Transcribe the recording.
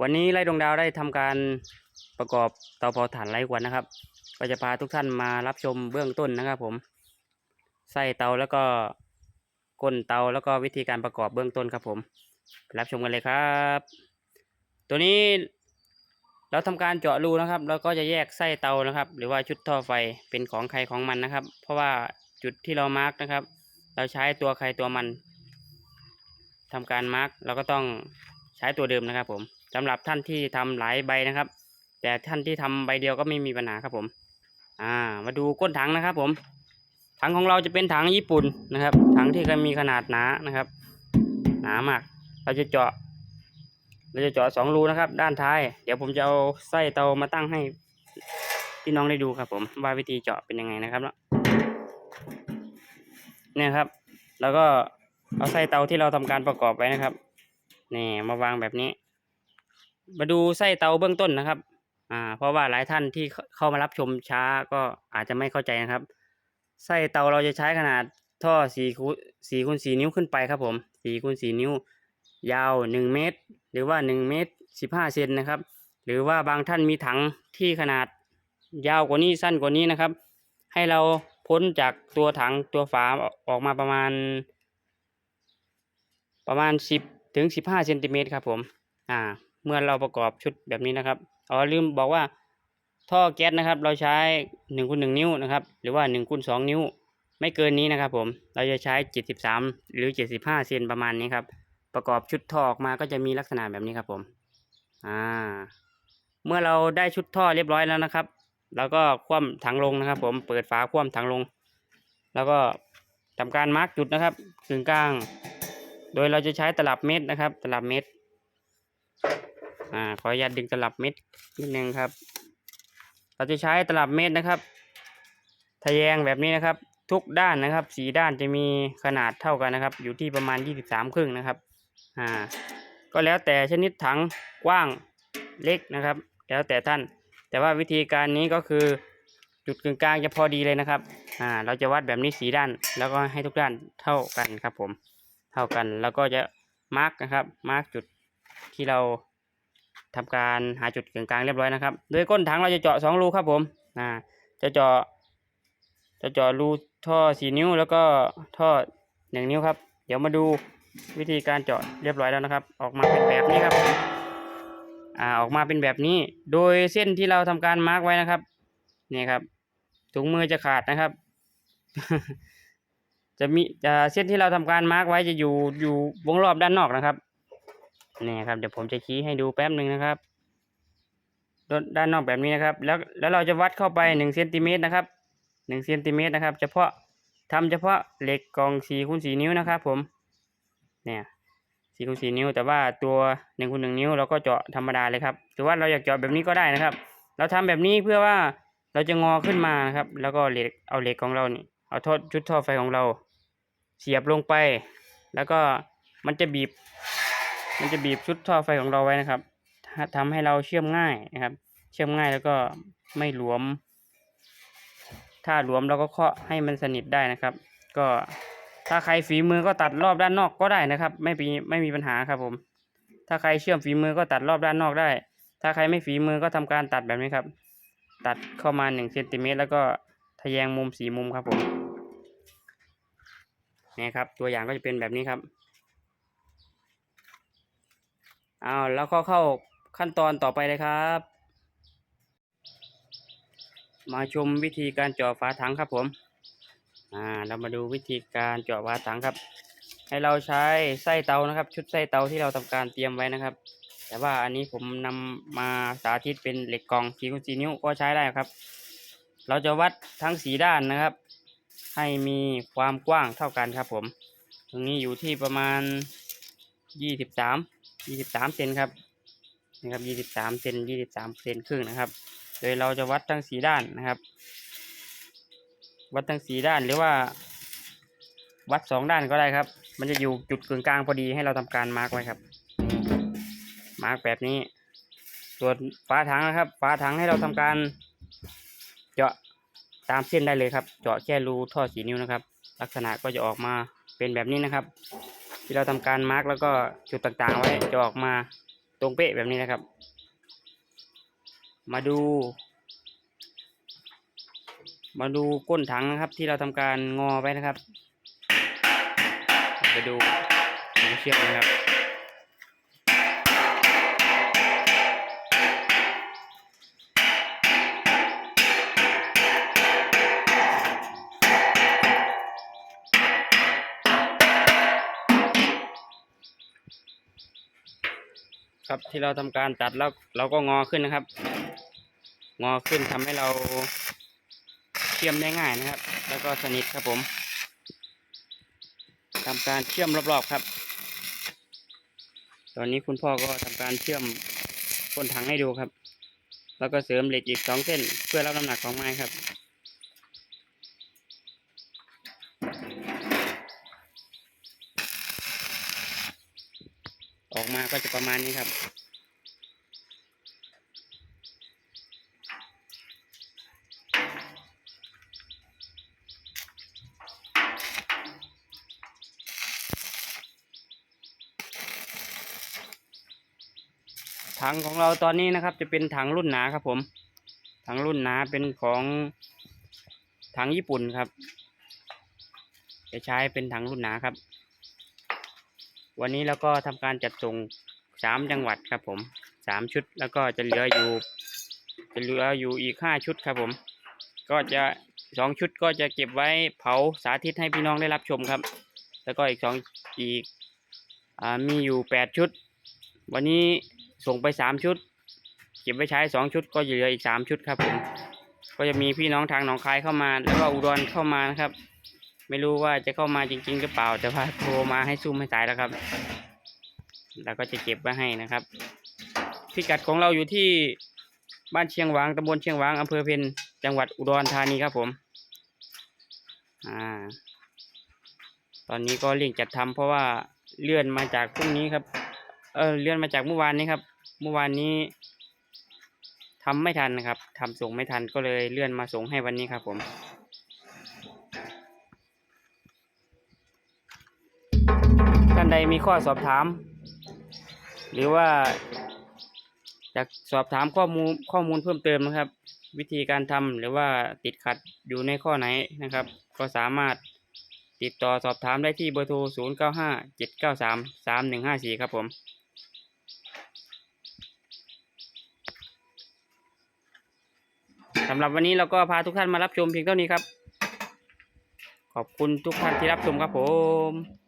วันนี้ไร่ดวงดาวได้ทำการประกอบเตาเผาถ่านไร้ควันนะครับ ก็จะพาทุกท่านมารับชมเบื้องต้นนะครับ ผมไส้เตาแล้วก็ก้นเตาแล้วก็วิธีการประกอบเบื้องต้นครับ ผมรับชมกันเลยครับ ตัวนี้เราทำการเจาะรูนะครับ แล้วก็จะแยกไส้เตานะครับ หรือว่าชุดท่อไฟเป็นของใครของมันนะครับ เพราะว่าจุดที่เรามาร์กนะครับ เราใช้ตัวใครตัวมันทำการมาร์กเราก็ต้องใช้ตัวเดิมนะครับ ผม สำหรับท่านที่ทำหลายใบนะครับ แต่ท่านที่ทำใบเดียวก็ไม่มีปัญหาครับผม อ่า มาดูก้นถังนะครับผม ถังของเราจะเป็นถังญี่ปุ่นนะครับ ถังที่มีขนาดหนานะครับ หนามาก เราจะเจาะ เราจะเจาะสองรูนะครับ ด้านท้าย เดี๋ยวผมจะเอาไส้เตามาตั้งให้พี่น้องได้ดูครับผมว่าวิธีเจาะเป็นยังไงนะครับเนาะเนี่ยครับ แล้วก็เอาไส้เตาที่เราทำการประกอบไว้นะครับ นี่มาวางแบบนี้ มาดูไส้เตาเบื้องต้นนะครับ อ่า เพราะว่าหลายท่านที่เข้ามารับชมช้าก็อาจจะไม่เข้าใจนะครับ ไส้เตาเราจะใช้ขนาดท่อสี่คูสี่คูณสี่นิ้วขึ้นไปครับผมสี่คูณสี่นิ้ว ยาวหนึ่งเมตร หรือว่าหนึ่งเมตรสิบห้าเซนนะครับ หรือว่าบางท่านมีถังที่ขนาดยาวกว่านี้สั้นกว่านี้นะครับ ให้เราพ้นจากตัวถังตัวฝาออกมาประมาณ ประมาณสิบถึงสิบห้าเซนติเมตรครับผม อ่า เมื่อเราประกอบชุดแบบนี้นะครับอ๋อลืมบอกว่าท่อแก๊สนะครับ เราใช้หนึ่งคูณหนึ่งนิ้วนะครับ หรือว่าหนึ่งคูณสองนิ้ว ไม่เกินนี้นะครับ ผมเราจะใช้เจ็ดสิบสามหรือเจ็ดสิบห้าเซนประมาณนี้ครับ ประกอบชุดท่อออกมาก็จะมีลักษณะแบบนี้ครับผมอ่าเมื่อเราได้ชุดท่อเรียบร้อยแล้วนะครับเราก็คว่ำถังลงนะครับ ผมเปิดฝาคว่ำถังลง แล้วก็ทำการมาร์กจุดนะครับกึ่งกลาง โดยเราจะใช้ตลับเม็ดนะครับ ตลับเม็ด อ่าขออนุญาตดึงตลับเม็ดนิดนึงครับ เราจะใช้ตลับเม็ดนะครับทะแยงแบบนี้นะครับ ทุกด้านนะครับสีด้านจะมีขนาดเท่ากันนะครับ อยู่ที่ประมาณยี่สิบสามครึ่งนะครับอ่าก็แล้วแต่ชนิดถังกว้างเล็กนะครับ แล้วแต่ท่าน แต่ว่าวิธีการนี้ก็คือจุดกึ่งกลางจะพอดีเลยนะครับอ่าเราจะวัดแบบนี้สีด้าน แล้วก็ให้ทุกด้านเท่ากันครับผมเท่ากันแล้วก็จะมาร์กนะครับมาร์กจุดที่เรา ทำการหาจุดกึ่งกลางเรียบร้อยนะครับ โดยก้นถังเราจะเจาะสองรูครับผมอ่าจะเจาะจะเจาะรูท่อสี่นิ้ว แล้วก็ท่อหนึ่งนิ้วครับ เดี๋ยวมาดูวิธีการเจาะเรียบร้อยแล้วนะครับ ออกมาเป็นแบบนี้ครับอ่าออกมาเป็นแบบนี้ โดยเส้นที่เราทำการมาร์กไว้นะครับนี่ครับถุงมือจะขาดนะครับ จะมีจะเส้นที่เราทำการมาร์กไว้จะอยู่อยู่วงรอบด้านนอกนะครับ นี่ครับเดี๋ยวผมจะชี้ให้ดูแป๊บหนึ่งนะครับด้านด้านนอกแบบนี้นะครับ แล้วแล้วเราจะวัดเข้าไปหนึ่งเซนติเมตรนะครับหนึ่งเซนติเมตรนะครับ เฉพาะทำเฉพาะเหล็กกองสี่คูณสี่นิ้วนะครับ ผมเนี่ยสี่คูณสี่นิ้ว แต่ว่าตัวหนึ่งคูณหนึ่งนิ้วเราก็เจาะธรรมดาเลยครับหรือว่าเราอยากเจาะแบบนี้ก็ได้นะครับ เราทำแบบนี้เพื่อว่าเราจะงอขึ้นมานะครับ แล้วก็เหล็กเอาเหล็กของเรานี่เอาท่อชุดท่อไฟของเรา เสียบลงไป แล้วก็มันจะบีบ มันจะบีบชุดท่อไฟของเราไว้นะครับถ้าทำให้เราเชื่อมง่ายนะครับ เชื่อมง่ายแล้วก็ไม่หลวม ถ้าหลวมเราก็เคาะให้มันสนิทได้นะครับ ก็ถ้าใครฝีมือก็ตัดรอบด้านนอกก็ได้นะครับ ไม่มีไม่มีปัญหาครับผม ถ้าใครเชื่อมฝีมือก็ตัดรอบด้านนอกได้ ถ้าใครไม่ฝีมือก็ทำการตัดแบบนี้ครับ ตัดเข้ามาหนึ่งเซนติเมตรแล้วก็ทะแยงมุมสีมุมครับผมนี่ครับ ตัวอย่างก็จะเป็นแบบนี้ครับ เอาแล้วก็เข้าขั้นตอนต่อไปเลยครับ มาชมวิธีการเจาะฝาถังครับผมอ่าเรามาดูวิธีการเจาะฝาถังครับ ให้เราใช้ไส้เตานะครับ ชุดไส้เตาที่เราทำการเตรียมไว้นะครับ แต่ว่าอันนี้ผมนำมาสาธิตเป็นเหล็กกล่องสีคูณสีนิ้วก็ใช้ได้ครับ เราจะวัดทั้งสีด้านนะครับ ให้มีความกว้างเท่ากันครับผม ตรงนี้อยู่ที่ประมาณยี่สิบสาม ยี่สิบสามเซนครับนี่ครับยี่สิบสามเซนยี่สิบสามเซนครึ่งนะครับ โดยเราจะวัดทั้งสีด้านนะครับ วัดทั้งสีด้านหรือว่า วัดสองด้านก็ได้ครับ มันจะอยู่จุดกึ่งกลางพอดีให้เราทำการมาร์กไว้ครับมาร์กแบบนี้ ส่วนฝาถังนะครับฝาถังให้เราทำการเจาะตามเส้นได้เลยครับ เจาะแค่รูท่อสีนิ้วนะครับ ลักษณะก็จะออกมาเป็นแบบนี้นะครับ ที่เราทำการมาร์กแล้วก็จุดต่างๆ ไว้จะออกมาตรงเป๊ะแบบนี้นะครับ มาดู มาดูก้นถังนะครับ ที่เราทำการงอไปนะครับ ไปดูดูเชือกนะครับ ครับที่เราทำการตัดแล้วเราก็งอขึ้นนะครับ งอขึ้นทำให้เราเชื่อมได้ง่ายนะครับ แล้วก็สนิทครับผมทำการเชื่อมรอบๆครับ ตอนนี้คุณพ่อก็ทำการเชื่อมก้นถังให้ดูครับ แล้วก็เสริมเหล็กอีกสองเส้นเพื่อรับน้ำหนักของไม้ครับ ออกมาก็จะประมาณนี้ครับ ถังของเราตอนนี้นะครับ จะเป็นถังรุ่นหนาครับ ผม ถังรุ่นหนาเป็นของถังญี่ปุ่นครับ จะใช้เป็นถังรุ่นหนาครับ วันนี้เราก็ทำการจัดส่งสามจังหวัดครับผมสามชุดแล้วก็จะเหลืออยู่จะเหลืออยู่อีกห้าชุดครับผม ก็จะสองชุดก็จะเก็บไว้เผาสาธิตให้พี่น้องได้รับชมครับ แล้วก็อีกสองอีกอ่ามีอยู่แปดชุด วันนี้ส่งไปสามชุด เก็บไว้ใช้สองชุดก็เหลืออีกสามชุดครับผมก็จะมีพี่น้องทางหนองคายเข้ามา แล้วก็อุดรเข้ามานะครับ ไม่รู้ว่าจะเข้ามาจริง ๆ หรือเปล่า แต่ว่าโทรมาให้ซุ่มให้สายแล้วครับ แล้วก็จะเก็บไว้ให้นะครับ พิกัดของเราอยู่ที่บ้านเชียงหวางตำบลเชียงหวางอำเภอเพนจังหวัดอุดรธานีครับผม อ่า ตอนนี้ก็เร่งจัดทำเพราะว่าเลื่อนมาจากพรุ่งนี้ครับ เออเลื่อนมาจากเมื่อวานนี้ครับ เมื่อวานนี้ทำไม่ทันนะครับทำส่งไม่ทันก็เลยเลื่อนมาส่งให้วันนี้ครับผมานใดมีข้อสอบถาม หรือว่าอยากสอบถามข้อมูลข้อมูลเพิ่มเติมนะครับ วิธีการทำหรือว่าติดขัดอยู่ในข้อไหนนะครับ ก็สามารถติดต่อสอบถามได้ที่เบอร์โทร 0 9 5 7 9 3 3 1 5 4 ครับผมสำหรับวันนี้เราก็พาทุกท่านมารับชมเพียงเท่านี้ครับ ขอบคุณทุกท่านที่รับชมครับผม